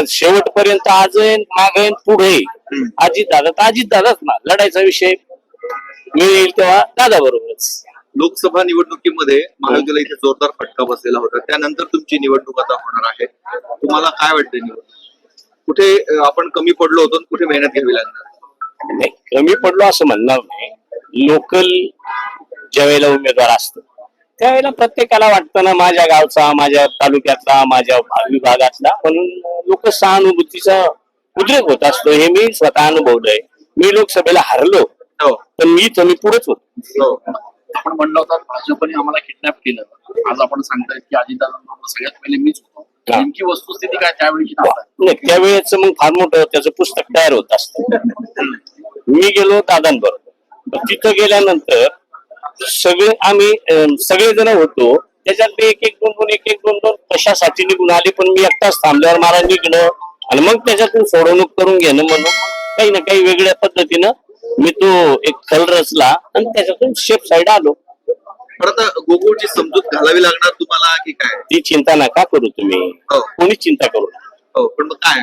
आता शेवटपर्यंत आज मागे पुढे अजित दादा तर अजित दादाच ना लढायचा विषय मिळेल तेव्हा दादा बरोबरच. लोकसभा निवडणुकीमध्ये महायुतीला इथे जोरदार फटका बसलेला होता. त्यानंतर तुमची निवडणूक आता होणार आहे. तुम्हाला काय वाटतं निवडणूक? कुठे आपण कमी पडलो होतो कुठे मेहनत घ्यावी लागणार? नाही कमी पडलो असं म्हणणार नाही. लोकल ज्यावेळेला उमेदवार असतो त्यावेळेला प्रत्येकाला वाटतं ना माझ्या गावचा माझ्या तालुक्यातला माझ्या विभागातला. म्हणून लोक सहानुभूतीचा उद्रेक होत असतो हे मी स्वतः अनुभवलंय. मी लोकसभेला हरलो हो. पण मी मी पुढेच होतो. हो. आपण म्हणलं होतं भाजपने आम्हाला किडनॅप केलं. आज आपण सांगताय की अजितदादांबरोबर सगळ्यात पहिले मीच होतो. नेमकी वस्तुस्थिती काय नाही त्यावेळेच मग फार मोठं त्याचं पुस्तक तयार होत असतं. मी गेलो दादांबरोबर. तिथं गेल्यानंतर सगळे आम्ही अं, सगळेजण होतो. त्याच्यात एक एक दोन दोन एक एक दोन दोन कशासाठी निघून आले पण मी एकटाच थांबल्यावर मला निघणं आणि मग त्याच्यातून सोडवणूक करून घेणं म्हणून काही ना काही वेगळ्या पद्धतीनं मी तो एक खल रचला आणि त्याच्यातून शेप साईड आलो. परत गोकुळची समजूत घालावी लागणार तुम्हाला की काय? ती चिंता नका करू तुम्ही. हो. कोणी चिंता करू नका. हो पण मग काय?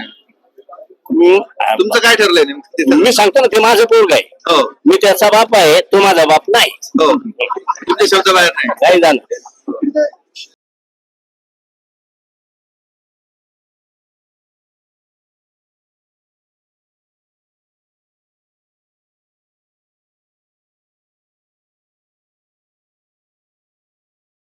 मी तुमचं काय ठरलंय नेमकं. मी सांगतो ना ते माझं पोरग आहे. हो. मी त्याचा बाप आहे तो माझा बाप नाही. हो. तुमच्या शब्द बाहेर नाही. काय जाणं.